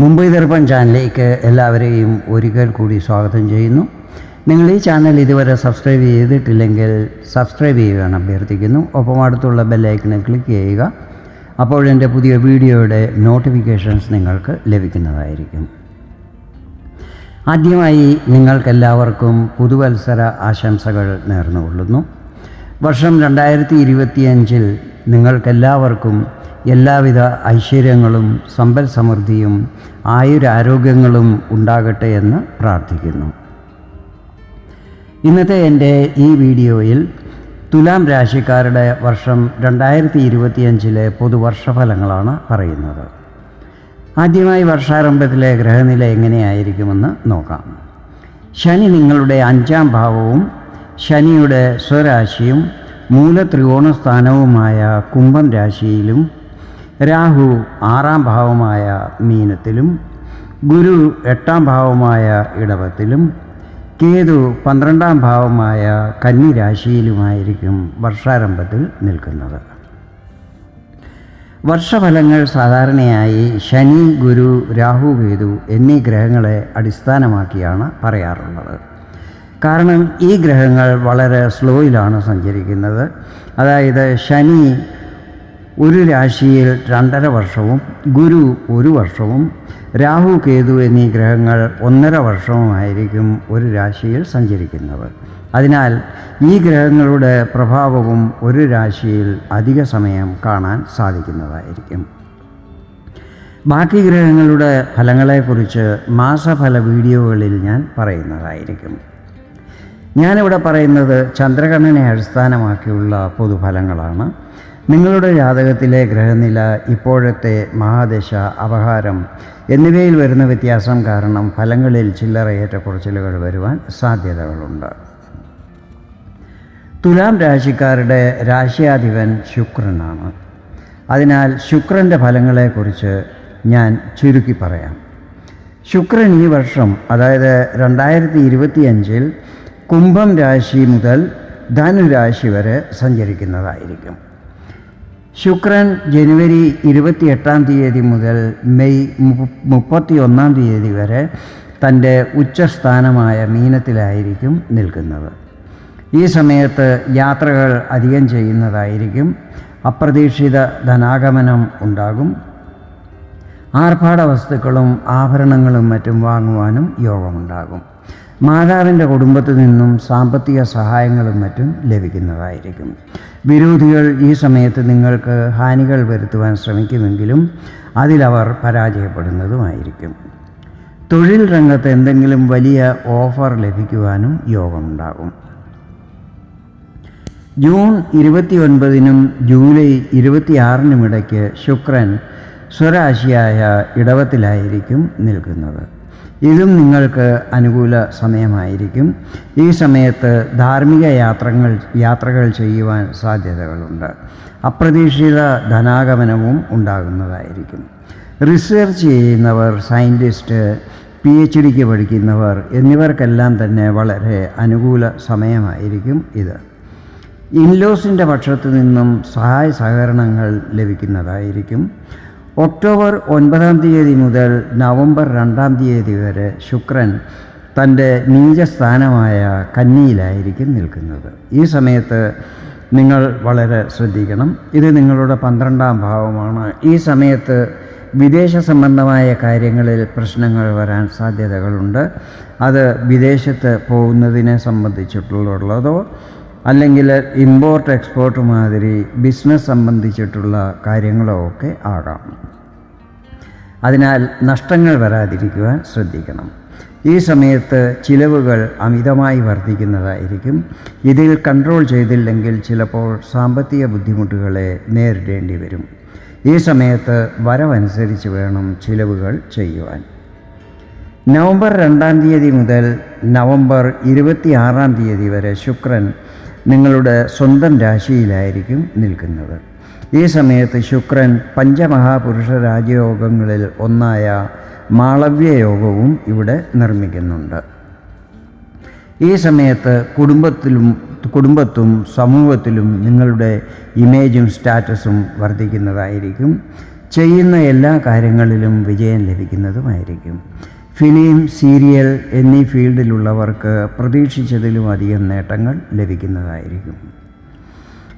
മുംബൈ ദർപ്പൺ ചാനലിലേക്ക് എല്ലാവരെയും ഒരിക്കൽ കൂടി സ്വാഗതം ചെയ്യുന്നു. നിങ്ങൾ ഈ ചാനൽ ഇതുവരെ സബ്സ്ക്രൈബ് ചെയ്തിട്ടില്ലെങ്കിൽ സബ്സ്ക്രൈബ് ചെയ്യുവാൻ അഭ്യർത്ഥിക്കുന്നു. ഒപ്പം അടുത്തുള്ള ബെല്ലൈക്കണിൽ ക്ലിക്ക് ചെയ്യുക. അപ്പോൾ എന്റെ പുതിയ വീഡിയോയുടെ നോട്ടിഫിക്കേഷൻസ് നിങ്ങൾക്ക് ലഭിക്കുന്നതായിരിക്കും. ആദ്യമായി നിങ്ങൾക്കെല്ലാവർക്കും പുതുവത്സര ആശംസകൾ നേർന്നുകൊള്ളുന്നു. വർഷം രണ്ടായിരത്തി ഇരുപത്തിയഞ്ചിൽ നിങ്ങൾക്കെല്ലാവർക്കും എല്ലാവിധ ഐശ്വര്യങ്ങളും സമ്പൽ സമൃദ്ധിയും ആയുരാരോഗ്യങ്ങളും ഉണ്ടാകട്ടെ എന്ന് പ്രാർത്ഥിക്കുന്നു. ഇന്നത്തെ എന്റെ ഈ വീഡിയോയിൽ തുലാം രാശിക്കാരുടെ വർഷം രണ്ടായിരത്തി ഇരുപത്തിയഞ്ചിലെ പൊതുവർഷഫലങ്ങളാണ് പറയുന്നത്. ആദ്യമായി വർഷാരംഭത്തിലെ ഗ്രഹനില എങ്ങനെയായിരിക്കുമെന്ന് നോക്കാം. ശനി നിങ്ങളുടെ അഞ്ചാം ഭാവവും ശനിയുടെ സ്വരാശിയും മൂലത്രികോണ സ്ഥാനവുമായ കുംഭം രാശിയിലും രാഹു ആറാം ഭാവമായ മീനത്തിലും ഗുരു എട്ടാം ഭാവമായ ഇടവത്തിലും കേതു പന്ത്രണ്ടാം ഭാവമായ കന്നിരാശിയിലുമായിരിക്കും വർഷാരംഭത്തിൽ നിൽക്കുന്നത്. വർഷഫലങ്ങൾ സാധാരണയായി ശനി ഗുരു രാഹു കേതു എന്നീ ഗ്രഹങ്ങളെ അടിസ്ഥാനമാക്കിയാണ് പറയാറുള്ളത്. കാരണം ഈ ഗ്രഹങ്ങൾ വളരെ സ്ലോയിലാണ് സഞ്ചരിക്കുന്നത്. അതായത് ശനി ഒരു രാശിയിൽ രണ്ടര വർഷവും ഗുരു ഒരു വർഷവും രാഹു കേതു എന്നീ ഗ്രഹങ്ങൾ ഒന്നര വർഷവുമായിരിക്കും ഒരു രാശിയിൽ സഞ്ചരിക്കുന്നത്. അതിനാൽ ഈ ഗ്രഹങ്ങളുടെ പ്രഭാവവും ഒരു രാശിയിൽ അധിക സമയം കാണാൻ സാധിക്കുന്നതായിരിക്കും. ബാക്കി ഗ്രഹങ്ങളുടെ ഫലങ്ങളെക്കുറിച്ച് മാസഫല വീഡിയോകളിൽ ഞാൻ പറയുന്നതായിരിക്കും. ഞാനിവിടെ പറയുന്നത് ചന്ദ്രകണ്ണനെ അടിസ്ഥാനമാക്കിയുള്ള പൊതുഫലങ്ങളാണ്. നിങ്ങളുടെ ജാതകത്തിലെ ഗ്രഹനില ഇപ്പോഴത്തെ മഹാദശ അപഹാരം എന്നിവയിൽ വരുന്ന വ്യത്യാസം കാരണം ഫലങ്ങളിൽ ചില്ലറ ഏറ്റക്കുറച്ചിലുകൾ വരുവാൻ സാധ്യതകളുണ്ട്. തുലാം രാശിക്കാരുടെ രാശിയാധിപൻ ശുക്രനാണ്. അതിനാൽ ശുക്രന്റെ ഫലങ്ങളെക്കുറിച്ച് ഞാൻ ചുരുക്കി പറയാം. ശുക്രൻ ഈ വർഷം അതായത് രണ്ടായിരത്തി ഇരുപത്തിയഞ്ചിൽ കുംഭം രാശി മുതൽ ധനുരാശി വരെ സഞ്ചരിക്കുന്നതായിരിക്കും. ശുക്രൻ ജനുവരി ഇരുപത്തിയെട്ടാം തീയതി മുതൽ മെയ് മുപ്പത്തി ഒന്നാം തീയതി വരെ തന്റെ ഉച്ചസ്ഥാനമായ മീനത്തിലായിരിക്കും നിൽക്കുന്നത്. ഈ സമയത്ത് യാത്രകൾ അധികം ചെയ്യുന്നതായിരിക്കും. അപ്രതീക്ഷിത ധനാഗമനം ഉണ്ടാകും. ആർഭാട വസ്തുക്കളും ആഭരണങ്ങളും മറ്റും വാങ്ങുവാനും യോഗമുണ്ടാകും. മാതാവിന്റെ കുടുംബത്തിൽ നിന്നും സാമ്പത്തിക സഹായങ്ങളും മറ്റും ലഭിക്കുന്നതായിരിക്കും. വിരോധികൾ ഈ സമയത്ത് നിങ്ങൾക്ക് ഹാനികൾ വരുത്തുവാൻ ശ്രമിക്കുമെങ്കിലും അതിലവർ പരാജയപ്പെടുന്നതുമായിരിക്കും. തൊഴിൽ രംഗത്ത് എന്തെങ്കിലും വലിയ ഓഫർ ലഭിക്കുവാനും യോഗമുണ്ടാകും. ജൂൺ ഇരുപത്തി ഒൻപതിനും ജൂലൈ ഇരുപത്തിയാറിനും ഇടയ്ക്ക് ശുക്രൻ സ്വരാശിയായ ഇടവത്തിലായിരിക്കും നിൽക്കുന്നത്. ഇതും നിങ്ങൾക്ക് അനുകൂല സമയമായിരിക്കും. ഈ സമയത്ത് ധാർമ്മിക യാത്രകൾ യാത്രകൾ ചെയ്യുവാൻ സാധ്യതകളുണ്ട്. അപ്രതീക്ഷിത ധനാഗമനവും ഉണ്ടാകുന്നതായിരിക്കും. റിസർച്ച് ചെയ്യുന്നവർ സയന്റിസ്റ്റ് പി എച്ച് ഡിക്ക് പഠിക്കുന്നവർ എന്നിവർക്കെല്ലാം തന്നെ വളരെ അനുകൂല സമയമായിരിക്കും ഇത്. ഇൻലോസിന്റെ പക്ഷത്തു നിന്നും സഹായ സഹകരണങ്ങൾ ലഭിക്കുന്നതായിരിക്കും. ഒക്ടോബർ ഒൻപതാം തീയതി മുതൽ നവംബർ രണ്ടാം തീയതി വരെ ശുക്രൻ തന്റെ നീചസ്ഥാനമായ കന്നിയിലായിരിക്കും നിൽക്കുന്നത്. ഈ സമയത്ത് നിങ്ങൾ വളരെ ശ്രദ്ധിക്കണം. ഇത് നിങ്ങളുടെ പന്ത്രണ്ടാം ഭാവമാണ്. ഈ സമയത്ത് വിദേശ സംബന്ധമായ കാര്യങ്ങളിൽ പ്രശ്നങ്ങൾ വരാൻ സാധ്യതകളുണ്ട്. അത് വിദേശത്ത് പോകുന്നതിനെ സംബന്ധിച്ചിട്ടുള്ളതോ അല്ലെങ്കിൽ ഇമ്പോർട്ട് എക്സ്പോർട്ട് മാതിരി ബിസിനസ് സംബന്ധിച്ചിട്ടുള്ള കാര്യങ്ങളോ ഒക്കെ ആകാം. അതിനാൽ നഷ്ടങ്ങൾ വരാതിരിക്കുവാൻ ശ്രദ്ധിക്കണം. ഈ സമയത്ത് ചിലവുകൾ അമിതമായി വർദ്ധിക്കുന്നതായിരിക്കും. ഇതിൽ കൺട്രോൾ ചെയ്തില്ലെങ്കിൽ ചിലപ്പോൾ സാമ്പത്തിക ബുദ്ധിമുട്ടുകളെ നേരിടേണ്ടി വരും. ഈ സമയത്ത് വരവനുസരിച്ച് വേണം ചിലവുകൾ ചെയ്യുവാൻ. നവംബർ രണ്ടാം തീയതി മുതൽ നവംബർ ഇരുപത്തിയാറാം തീയതി വരെ ശുക്രൻ നിങ്ങളുടെ സ്വന്തം രാശിയിലായിരിക്കും നിൽക്കുന്നത്. ഈ സമയത്ത് ശുക്രൻ പഞ്ചമഹാപുരുഷ രാജയോഗങ്ങളിൽ ഒന്നായ മാളവ്യയോഗവും ഇവിടെ നിർമ്മിക്കുന്നുണ്ട്. ഈ സമയത്ത് കുടുംബത്തിലും കുടുംബത്തും സമൂഹത്തിലും നിങ്ങളുടെ ഇമേജും സ്റ്റാറ്റസും വർദ്ധിക്കുന്നതായിരിക്കും. ചെയ്യുന്ന എല്ലാ കാര്യങ്ങളിലും വിജയം ലഭിക്കുന്നതുമായിരിക്കും. ഫിലിം സീരിയൽ എന്നീ ഫീൽഡിലുള്ളവർക്ക് പ്രതീക്ഷിച്ചതിലും അധികം നേട്ടങ്ങൾ ലഭിക്കുന്നതായിരിക്കും.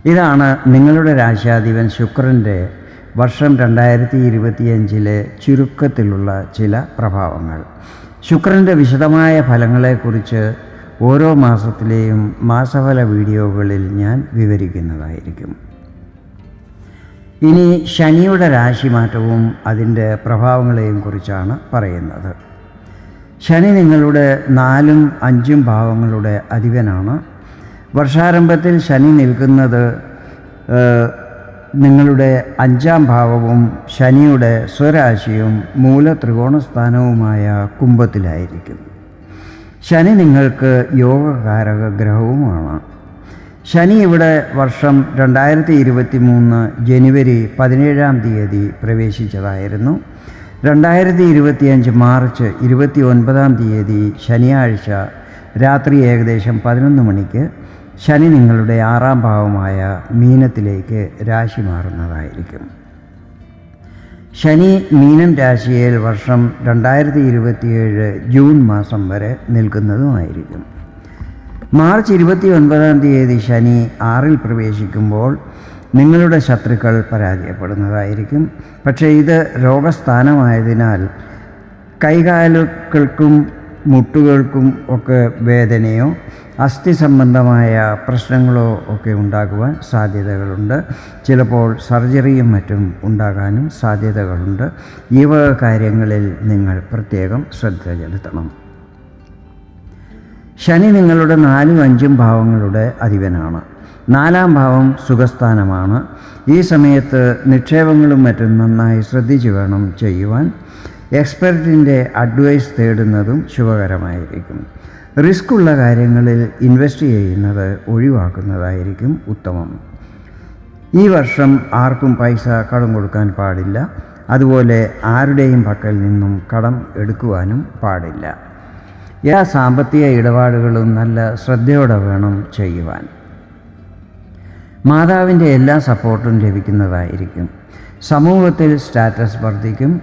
ഇതാണ് നിങ്ങളുടെ രാശാധിപൻ ശുക്രന്റെ വർഷം രണ്ടായിരത്തി ഇരുപത്തിയഞ്ചിലെ ചുരുക്കത്തിലുള്ള ചില പ്രഭാവങ്ങൾ. ശുക്രന്റെ വിശദമായ ഫലങ്ങളെക്കുറിച്ച് ഓരോ മാസത്തിലെയും മാസഫല വീഡിയോകളിൽ ഞാൻ വിവരിക്കുന്നതായിരിക്കും. ഇനി ശനിയുടെ രാശിമാറ്റവും അതിന്റെ പ്രഭാവങ്ങളെയും കുറിച്ചാണ് പറയുന്നത്. ശനി നിങ്ങളുടെ നാലും അഞ്ചും ഭാവങ്ങളുടെ അധിപനാണ്. വർഷാരംഭത്തിൽ ശനി നിൽക്കുന്നത് നിങ്ങളുടെ അഞ്ചാം ഭാവവും ശനിയുടെ സ്വരാശിയും മൂല ത്രികോണസ്ഥാനവുമായ കുംഭത്തിലായിരിക്കും. ശനി നിങ്ങൾക്ക് യോഗകാരക ഗ്രഹവുമാണ്. ശനി ഇവിടെ വർഷം രണ്ടായിരത്തി ഇരുപത്തി മൂന്ന് ജനുവരി പതിനേഴാം തീയതി പ്രവേശിച്ചതായിരുന്നു. രണ്ടായിരത്തി ഇരുപത്തിയഞ്ച് മാർച്ച് ഇരുപത്തി ഒൻപതാം തീയതി ശനിയാഴ്ച രാത്രി ഏകദേശം പതിനൊന്ന് മണിക്ക് ശനി നിങ്ങളുടെ ആറാം ഭാവമായ മീനത്തിലേക്ക് രാശി മാറുന്നതായിരിക്കും. ശനി മീനം രാശിയിൽ വർഷം രണ്ടായിരത്തി ഇരുപത്തിയേഴ് ജൂൺ മാസം വരെ നിൽക്കുന്നതുമായിരിക്കും. മാർച്ച് ഇരുപത്തി ഒൻപതാം തീയതി ശനി ആറിൽ പ്രവേശിക്കുമ്പോൾ നിങ്ങളുടെ ശത്രുക്കൾ പരാജയപ്പെടുന്നതായിരിക്കും. പക്ഷേ ഇത് രോഗസ്ഥാനമായതിനാൽ കൈകാലുകൾക്കും മുട്ടുകൾക്കും ഒക്കെ വേദനയോ അസ്ഥി സംബന്ധമായ പ്രശ്നങ്ങളോ ഒക്കെ ഉണ്ടാകുവാൻ സാധ്യതകളുണ്ട്. ചിലപ്പോൾ സർജറിയും മറ്റും ഉണ്ടാകാനും സാധ്യതകളുണ്ട്. ഈ വക കാര്യങ്ങളിൽ നിങ്ങൾ പ്രത്യേകം ശ്രദ്ധ ചെലുത്തണം. ശനി നിങ്ങളുടെ നാലും അഞ്ചും ഭാവങ്ങളുടെ അധിപനാണ്. നാലാം ഭാവം സുഖസ്ഥാനമാണ്. ഈ സമയത്ത് നിക്ഷേപങ്ങളും മറ്റും നന്നായി ശ്രദ്ധിച്ചു വേണം ചെയ്യുവാൻ. എക്സ്പെർട്ടിന്റെ അഡ്വൈസ് തേടുന്നതും ശുഭകരമായിരിക്കും. റിസ്ക് ഉള്ള കാര്യങ്ങളിൽ ഇൻവെസ്റ്റ് ചെയ്യുന്നത് ഒഴിവാക്കുന്നതായിരിക്കും ഉത്തമം. ഈ വർഷം ആർക്കും പൈസ കടം കൊടുക്കാൻ പാടില്ല. അതുപോലെ ആരുടെയും പക്കൽ നിന്നും കടം എടുക്കുവാനും പാടില്ല. എല്ലാ സാമ്പത്തിക ഇടപാടുകളും നല്ല ശ്രദ്ധയോടെ വേണം ചെയ്യുവാൻ. മാതാവിന്റെ എല്ലാ സപ്പോർട്ടും ലഭിക്കുന്നതായിരിക്കും. സമൂഹത്തിൽ സ്റ്റാറ്റസ് വർദ്ധിക്കും.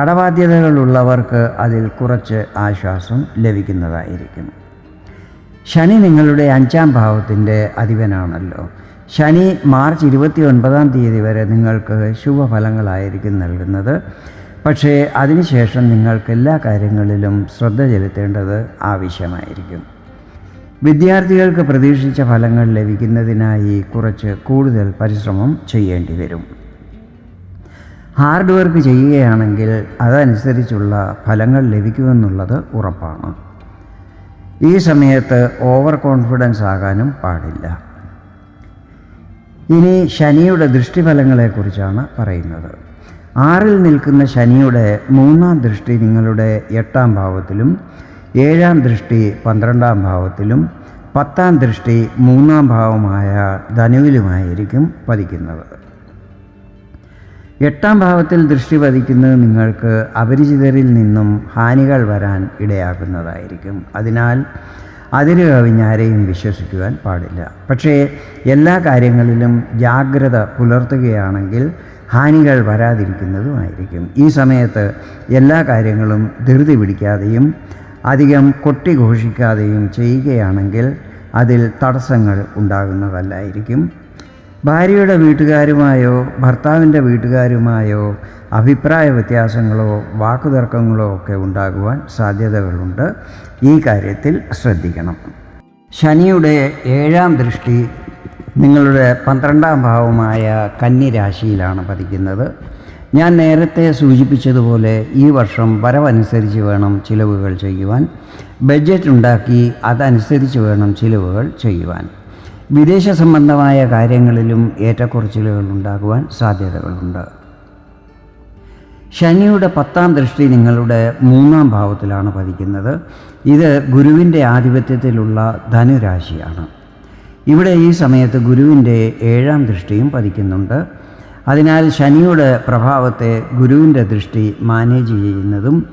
കടബാധ്യതകളുള്ളവർക്ക് അതിൽ കുറച്ച് ആശ്വാസം ലഭിക്കുന്നതായിരിക്കും. ശനി നിങ്ങളുടെ അഞ്ചാം ഭാവത്തിന്റെ അധിപനാണല്ലോ. ശനി മാർച്ച് ഇരുപത്തി ഒൻപതാം തീയതി വരെ നിങ്ങൾക്ക് ശുഭഫലങ്ങളായിരിക്കും നൽകുന്നത്. പക്ഷേ അതിനുശേഷം നിങ്ങൾക്ക് എല്ലാ കാര്യങ്ങളിലും ശ്രദ്ധ ചെലുത്തേണ്ടത് ആവശ്യമായിരിക്കും. വിദ്യാർത്ഥികൾക്ക് പ്രതീക്ഷിച്ച ഫലങ്ങൾ ലഭിക്കുന്നതിനായി കുറച്ച് കൂടുതൽ പരിശ്രമം ചെയ്യേണ്ടി വരും. ഹാർഡ് വർക്ക് ചെയ്യുകയാണെങ്കിൽ അതനുസരിച്ചുള്ള ഫലങ്ങൾ ലഭിക്കുമെന്നുള്ളത് ഉറപ്പാണ്. ഈ സമയത്ത് ഓവർ കോൺഫിഡൻസ് ആകാനും പാടില്ല. ഇനി ശനിയുടെ ദൃഷ്ടിഫലങ്ങളെക്കുറിച്ചാണ് പറയുന്നത്. ആറിൽ നിൽക്കുന്ന ശനിയുടെ മൂന്നാം ദൃഷ്ടി നിങ്ങളുടെ എട്ടാം ഭാവത്തിലും ഏഴാം ദൃഷ്ടി പന്ത്രണ്ടാം ഭാവത്തിലും പത്താം ദൃഷ്ടി മൂന്നാം ഭാവമായ ധനുവിലുമായിരിക്കും പതിക്കുന്നത്. എട്ടാം ഭാവത്തിൽ ദൃഷ്ടി പതിക്കുന്നത് നിങ്ങൾക്ക് അപരിചിതരിൽ നിന്നും ഹാനികൾ വരാൻ ഇടയാക്കുന്നതായിരിക്കും. അതിനാൽ അതിര് കവിഞ്ഞാരെയും വിശ്വസിക്കുവാൻ പാടില്ല. പക്ഷേ എല്ലാ കാര്യങ്ങളിലും ജാഗ്രത പുലർത്തുകയാണെങ്കിൽ ഹാനികൾ വരാതിരിക്കുന്നതുമായിരിക്കും. ഈ സമയത്ത് എല്ലാ കാര്യങ്ങളും ധൃതി പിടിക്കാതെയും അധികം കൊട്ടിഘോഷിക്കാതെയും ചെയ്യുകയാണെങ്കിൽ അതിൽ തടസ്സങ്ങൾ ഉണ്ടാകുന്നതല്ലായിരിക്കും. ഭാര്യയുടെ വീട്ടുകാരുമായോ ഭർത്താവിന്റെ വീട്ടുകാരുമായോ അഭിപ്രായ വ്യത്യാസങ്ങളോ വാക്കുതർക്കങ്ങളോ ഒക്കെ ഉണ്ടാകുവാൻ സാധ്യതകളുണ്ട്. ഈ കാര്യത്തിൽ ശ്രദ്ധിക്കണം. ശനിയുടെ ഏഴാം ദൃഷ്ടി നിങ്ങളുടെ പന്ത്രണ്ടാം ഭാവമായ കന്നിരാശിയിലാണ് പതിക്കുന്നത്. ഞാൻ നേരത്തെ സൂചിപ്പിച്ചതുപോലെ ഈ വർഷം വരവനുസരിച്ച് വേണം ചിലവുകൾ ചെയ്യുവാൻ. ബഡ്ജറ്റ് ഉണ്ടാക്കി അതനുസരിച്ച് വേണം ചിലവുകൾ ചെയ്യുവാൻ. വിദേശ സംബന്ധമായ കാര്യങ്ങളിലും ഏറ്റക്കുറച്ചിലുകൾ ഉണ്ടാകുവാൻ സാധ്യതകളുണ്ട്. ശനിയുടെ പത്താം ദൃഷ്ടി നിങ്ങളുടെ മൂന്നാം ഭാവത്തിലാണ് പതിക്കുന്നത്. ഇത് ഗുരുവിന്റെ ആധിപത്യത്തിലുള്ള ധനുരാശിയാണ്. ഇവിടെ ഈ സമയത്ത് ഗുരുവിന്റെ ഏഴാം ദൃഷ്ടിയും പതിക്കുന്നുണ്ട്. അതിനാൽ ശനിയുടെ പ്രഭാവത്തെ ഗുരുവിന്റെ ദൃഷ്ടി മാനേജ് ചെയ്യുന്നതും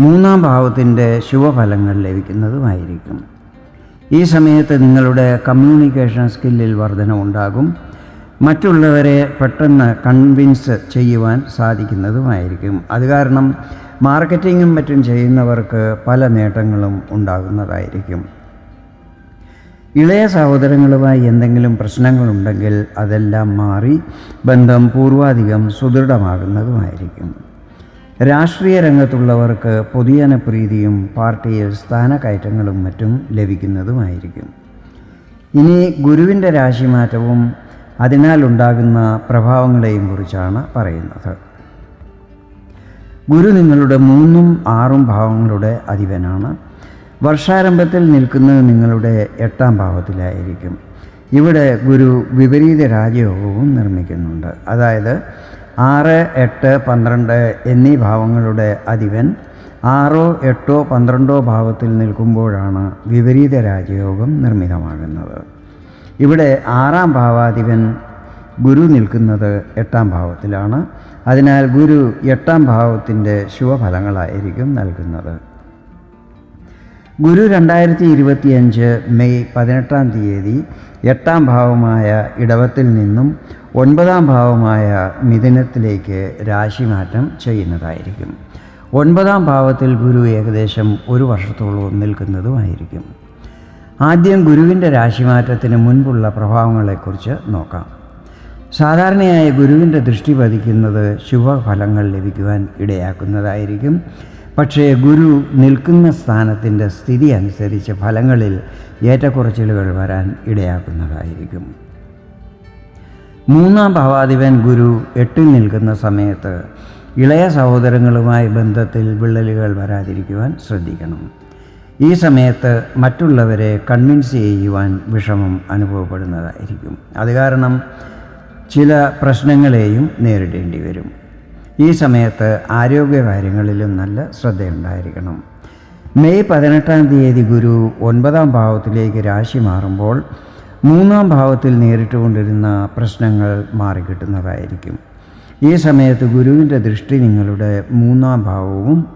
മൂന്നാം ഭാവത്തിന്റെ ശുഭഫലങ്ങൾ ലഭിക്കുന്നതുമായിരിക്കും. ഈ സമയത്ത് നിങ്ങളുടെ കമ്മ്യൂണിക്കേഷൻ സ്കില്ലിൽ വർധനമുണ്ടാകും മറ്റുള്ളവരെ പെട്ടെന്ന് കൺവിൻസ് ചെയ്യുവാൻ സാധിക്കുന്നതുമായിരിക്കും. അത് കാരണം മാർക്കറ്റിങ്ങും മറ്റും ചെയ്യുന്നവർക്ക് പല നേട്ടങ്ങളും ഉണ്ടാകുന്നതായിരിക്കും. ഇളയ സഹോദരങ്ങളുമായി എന്തെങ്കിലും പ്രശ്നങ്ങളുണ്ടെങ്കിൽ അതെല്ലാം മാറി ബന്ധം പൂർവാധികം സുദൃഢമാകുന്നതുമായിരിക്കും. രാഷ്ട്രീയ രംഗത്തുള്ളവർക്ക് പൊതുജനപ്രീതിയും പാർട്ടിയിൽ സ്ഥാനക്കയറ്റങ്ങളും മറ്റും ലഭിക്കുന്നതുമായിരിക്കും. ഇനി ഗുരുവിന്റെ രാശിമാറ്റവും അതിനാലുണ്ടാകുന്ന പ്രഭാവങ്ങളെയും കുറിച്ചാണ് പറയുന്നത്. ഗുരു നിങ്ങളുടെ മൂന്നും ആറും ഭാവങ്ങളുടെ അധിപനാണ്. വർഷാരംഭത്തിൽ നിൽക്കുന്നത് നിങ്ങളുടെ എട്ടാം ഭാവത്തിലായിരിക്കും ഇവിടെ ഗുരു വിപരീത രാജയോഗവും നിർമ്മിക്കുന്നുണ്ട്. അതായത് ആറ് എട്ട് പന്ത്രണ്ട് എന്നീ ഭാവങ്ങളുടെ അധിപൻ ആറോ എട്ടോ പന്ത്രണ്ടോ ഭാവത്തിൽ നിൽക്കുമ്പോഴാണ് വിപരീത രാജയോഗം നിർമ്മിതമാകുന്നത്. ഇവിടെ ആറാം ഭാവാധിപൻ ഗുരു നിൽക്കുന്നത് എട്ടാം ഭാവത്തിലാണ്. അതിനാൽ ഗുരു എട്ടാം ഭാവത്തിന്റെ ശുഭഫലങ്ങളായിരിക്കും നൽകുന്നത്. ഗുരു രണ്ടായിരത്തി ഇരുപത്തിയഞ്ച് മെയ് പതിനെട്ടാം തീയതി എട്ടാം ഭാവമായ ഇടവത്തിൽ നിന്നും ഒൻപതാം ഭാവമായ മിഥുനത്തിലേക്ക് രാശിമാറ്റം ചെയ്യുന്നതായിരിക്കും. ഒൻപതാം ഭാവത്തിൽ ഗുരു ഏകദേശം ഒരു വർഷത്തോളം നിൽക്കുന്നതുമായിരിക്കും. ആദ്യം ഗുരുവിന്റെ രാശിമാറ്റത്തിന് മുൻപുള്ള പ്രഭാവങ്ങളെക്കുറിച്ച് നോക്കാം. സാധാരണയായി ഗുരുവിന്റെ ദൃഷ്ടി പതിക്കുന്നത് ശുഭഫലങ്ങൾ ലഭിക്കുവാൻ ഇടയാക്കുന്നതായിരിക്കും. പക്ഷേ ഗുരു നിൽക്കുന്ന സ്ഥാനത്തിന്റെ സ്ഥിതി അനുസരിച്ച് ഫലങ്ങളിൽ ഏറ്റക്കുറച്ചിലുകൾ വരാൻ ഇടയാക്കുന്നതായിരിക്കും. മൂന്നാം ഭാവാധിപൻ ഗുരു എട്ടിൽ നിൽക്കുന്ന സമയത്ത് ഇളയ സഹോദരങ്ങളുമായി ബന്ധത്തിൽ വിള്ളലുകൾ വരാതിരിക്കുവാൻ ശ്രദ്ധിക്കണം. ഈ സമയത്ത് മറ്റുള്ളവരെ കൺവിൻസ് ചെയ്യുവാൻ വിഷമം അനുഭവപ്പെടുന്നതായിരിക്കും. അത് കാരണം ചില പ്രശ്നങ്ങളെയും നേരിടേണ്ടി വരും. ഈ സമയത്ത് ആരോഗ്യകാര്യങ്ങളിലും നല്ല ശ്രദ്ധയുണ്ടായിരിക്കണം. മെയ് പതിനെട്ടാം തീയതി ഗുരു ഒൻപതാം ഭാവത്തിലേക്ക് രാശി മാറുമ്പോൾ മൂന്നാം ഭാവത്തിൽ നേരിട്ടുകൊണ്ടിരുന്ന പ്രശ്നങ്ങൾ മാറിക്കിട്ടുന്നതായിരിക്കും. ഈ സമയത്ത് ഗുരുവിന്റെ ദൃഷ്ടി നിങ്ങളുടെ മൂന്നാം ഭാവവും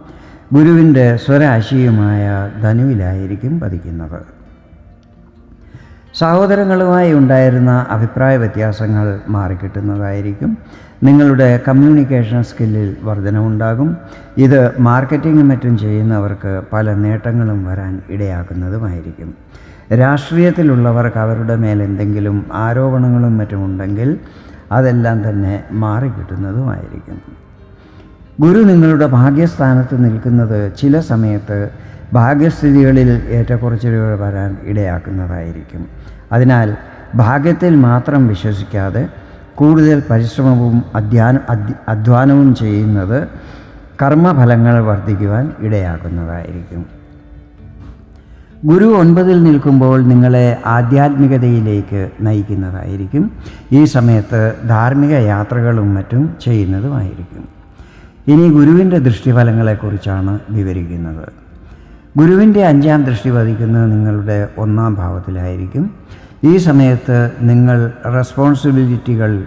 ഗുരുവിന്റെ സ്വരാശിയുമായ ധനുവിലായിരിക്കും പതിക്കുന്നത്. സഹോദരങ്ങളുമായി ഉണ്ടായിരുന്ന അഭിപ്രായ വ്യത്യാസങ്ങൾ മാറിക്കിട്ടുന്നതായിരിക്കും. നിങ്ങളുടെ കമ്മ്യൂണിക്കേഷൻ സ്കില്ലിൽ വർധനവുണ്ടാകും. ഇത് മാർക്കറ്റിംഗും മറ്റും ചെയ്യുന്നവർക്ക് പല നേട്ടങ്ങളും വരാൻ ഇടയാക്കുന്നതുമായിരിക്കും. രാഷ്ട്രീയത്തിലുള്ളവർക്ക് അവരുടെ മേൽ എന്തെങ്കിലും ആരോപണങ്ങളും മറ്റുമുണ്ടെങ്കിൽ അതെല്ലാം തന്നെ മാറിക്കിട്ടുന്നതുമായിരിക്കും ഗുരു നിങ്ങളുടെ ഭാഗ്യസ്ഥാനത്ത് നിൽക്കുന്നത് ചില സമയത്ത് ഭാഗ്യസ്ഥിതികളിൽ ഏറ്റക്കുറച്ചിലുകൾ വരാൻ ഇടയാക്കുന്നതായിരിക്കും. അതിനാൽ ഭാഗ്യത്തിൽ മാത്രം വിശ്വസിക്കാതെ കൂടുതൽ പരിശ്രമവും അധ്യാന അധ്വാനവും ചെയ്യുന്നത് കർമ്മഫലങ്ങൾ വർദ്ധിക്കുവാൻ ഇടയാക്കുന്നതായിരിക്കും. ഗുരു ഒൻപതിൽ നിൽക്കുമ്പോൾ നിങ്ങളെ ആധ്യാത്മികതയിലേക്ക് നയിക്കുന്നതായിരിക്കും. ഈ സമയത്ത് ധാർമ്മിക യാത്രകളും മറ്റും ചെയ്യുന്നതുമായിരിക്കും. ഇനി ഗുരുവിന്റെ ദൃഷ്ടിഫലങ്ങളെക്കുറിച്ചാണ് വിവരിക്കുന്നത്. ഗുരുവിന്റെ അഞ്ചാം ദൃഷ്ടി പതിക്കുന്നത് നിങ്ങളുടെ ഒന്നാം ഭാവത്തിലായിരിക്കും. ഈ സമയത്ത് നിങ്ങൾ റെസ്പോൺസിബിലിറ്റികൾ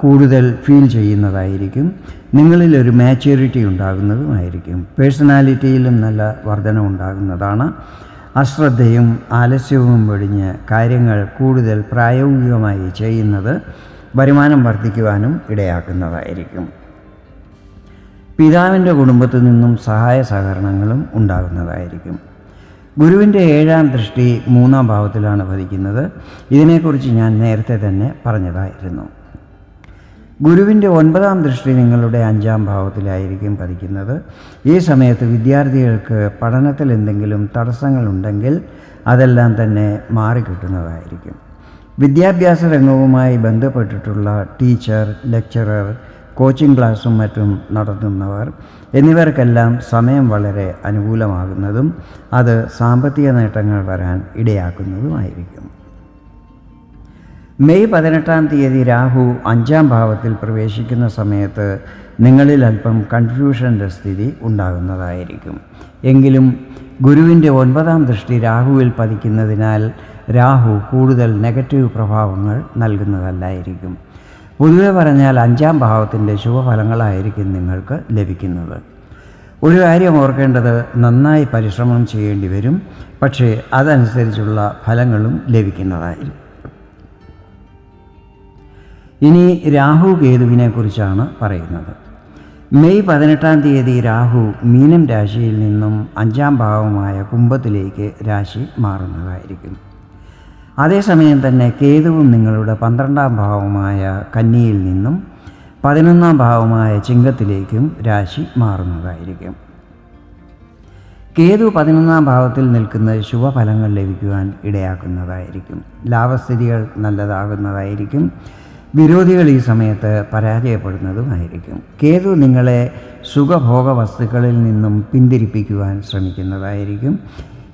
കൂടുതൽ ഫീൽ ചെയ്യുന്നതായിരിക്കും. നിങ്ങളിൽ ഒരു മാച്യൂരിറ്റി ഉണ്ടാകുന്നതുമായിരിക്കും. പേഴ്സണാലിറ്റിയിലും നല്ല വർധന ഉണ്ടാകുന്നതാണ്. അശ്രദ്ധയും ആലസ്യവും വെടിഞ്ഞ് കാര്യങ്ങൾ കൂടുതൽ പ്രായോഗികമായി ചെയ്യുന്നത് വരുമാനം വർദ്ധിക്കുവാനും ഇടയാക്കുന്നതായിരിക്കും. പിതാവിന്റെ കുടുംബത്തിൽ നിന്നും സഹായ സഹകരണങ്ങളും ഉണ്ടാകുന്നതായിരിക്കും. ഗുരുവിന്റെ ഏഴാം ദൃഷ്ടി മൂന്നാം ഭാവത്തിലാണ് പതിക്കുന്നത് ഇതിനെക്കുറിച്ച് ഞാൻ നേരത്തെ തന്നെ പറഞ്ഞതായിരുന്നു. ഗുരുവിന്റെ ഒൻപതാം ദൃഷ്ടി നിങ്ങളുടെ അഞ്ചാം ഭാവത്തിലായിരിക്കും പതിക്കുന്നത്. ഈ സമയത്ത് വിദ്യാർത്ഥികൾക്ക് പഠനത്തിൽ എന്തെങ്കിലും തടസ്സങ്ങളുണ്ടെങ്കിൽ അതെല്ലാം തന്നെ മാറിക്കിട്ടുന്നതായിരിക്കും. വിദ്യാഭ്യാസ രംഗവുമായി ബന്ധപ്പെട്ടിട്ടുള്ള ടീച്ചർ ലെക്ചറർ കോച്ചിങ് ക്ലാസ്സും മറ്റും നടത്തുന്നവർ എന്നിവർക്കെല്ലാം സമയം വളരെ അനുകൂലമാകുന്നതും അത് സാമ്പത്തിക നേട്ടങ്ങൾ വരാൻ ഇടയാക്കുന്നതുമായിരിക്കും. മെയ് പതിനെട്ടാം തീയതി രാഹു അഞ്ചാം ഭാവത്തിൽ പ്രവേശിക്കുന്ന സമയത്ത് നിങ്ങളിൽ അല്പം കൺഫ്യൂഷന്റെ സ്ഥിതി ഉണ്ടാകുന്നതായിരിക്കും. എങ്കിലും ഗുരുവിന്റെ ഒൻപതാം ദൃഷ്ടി രാഹുവിൽ പതിക്കുന്നതിനാൽ രാഹു കൂടുതൽ നെഗറ്റീവ് പ്രഭാവങ്ങൾ നൽകുന്നതല്ലായിരിക്കും. പൊതുവെ പറഞ്ഞാൽ അഞ്ചാം ഭാവത്തിന്റെ ശുഭഫലങ്ങളായിരിക്കും നിങ്ങൾക്ക് ലഭിക്കുന്നത്. ഒരു കാര്യം ഓർക്കേണ്ടത് നന്നായി പരിശ്രമം ചെയ്യേണ്ടി വരും പക്ഷേ അതനുസരിച്ചുള്ള ഫലങ്ങളും ലഭിക്കുന്നതായിരിക്കും ഇനി രാഹു കേതുവിനെ കുറിച്ചാണ് പറയുന്നത്. മെയ് പതിനെട്ടാം തീയതി രാഹു മീനം രാശിയിൽ നിന്നും അഞ്ചാം ഭാവമായ കുംഭത്തിലേക്ക് രാശി മാറുന്നതായിരിക്കും. അതേസമയം തന്നെ കേതുവും നിങ്ങളുടെ പന്ത്രണ്ടാം ഭാവമായ കന്നിയിൽ നിന്നും പതിനൊന്നാം ഭാവമായ ചിങ്ങത്തിലേക്കും രാശി മാറുന്നതായിരിക്കും. കേതു പതിനൊന്നാം ഭാവത്തിൽ നിൽക്കുന്ന ശുഭഫലങ്ങൾ ലഭിക്കുവാൻ ഇടയാക്കുന്നതായിരിക്കും. ലാഭസ്ഥിതികൾ നല്ലതാകുന്നതായിരിക്കും. വിരോധികൾ ഈ സമയത്ത് പരാജയപ്പെടുന്നതുമായിരിക്കും. കേതു നിങ്ങളെ സുഖഭോഗ വസ്തുക്കളിൽ നിന്നും പിന്തിരിപ്പിക്കുവാൻ ശ്രമിക്കുന്നതായിരിക്കും.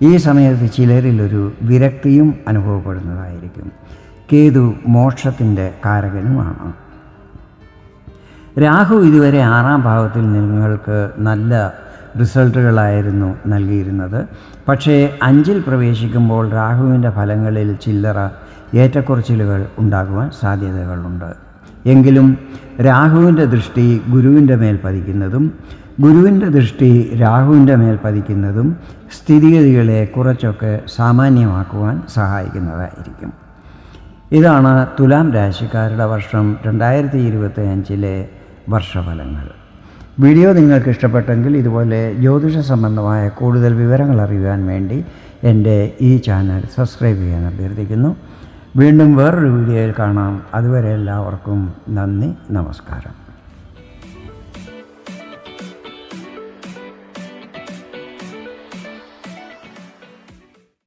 ഈ സമയത്ത് ചിലരിലൊരു വിരക്തിയും അനുഭവപ്പെടുന്നതായിരിക്കും. കേതു മോക്ഷത്തിന്റെ കാരകനുമാണ്. രാഹു ഇതുവരെ ആറാം ഭാവത്തിൽ നിങ്ങൾക്ക് നല്ല റിസൾട്ടുകളായിരുന്നു നൽകിയിരുന്നത്. പക്ഷേ അഞ്ചിൽ പ്രവേശിക്കുമ്പോൾ രാഹുവിന്റെ ഫലങ്ങളിൽ ചില്ലറ ഏറ്റക്കുറച്ചിലുകൾ ഉണ്ടാകുവാൻ സാധ്യതകളുണ്ട്. എങ്കിലും രാഹുവിന്റെ ദൃഷ്ടി ഗുരുവിന്റെ മേൽ പതിക്കുന്നതും ഗുരുവിന്റെ ദൃഷ്ടി രാഹുവിന്റെ മേൽ പതിക്കുന്നതും സ്ഥിതിഗതികളെ കുറച്ചൊക്കെ സാമാന്യമാക്കുവാൻ സഹായിക്കുന്നതായിരിക്കും. ഇതാണ് തുലാം രാശിക്കാരുടെ വർഷം രണ്ടായിരത്തി ഇരുപത്തി അഞ്ചിലെ വർഷഫലങ്ങൾ. വീഡിയോ നിങ്ങൾക്ക് ഇഷ്ടപ്പെട്ടെങ്കിൽ ഇതുപോലെ ജ്യോതിഷ സംബന്ധമായ കൂടുതൽ വിവരങ്ങൾ അറിയുവാൻ വേണ്ടി എന്റെ ഈ ചാനൽ സബ്സ്ക്രൈബ് ചെയ്യാൻ അഭ്യർത്ഥിക്കുന്നു. വീണ്ടും വേറൊരു വീഡിയോയിൽ കാണാം. അതുവരെ എല്ലാവർക്കും നന്ദി നമസ്കാരം.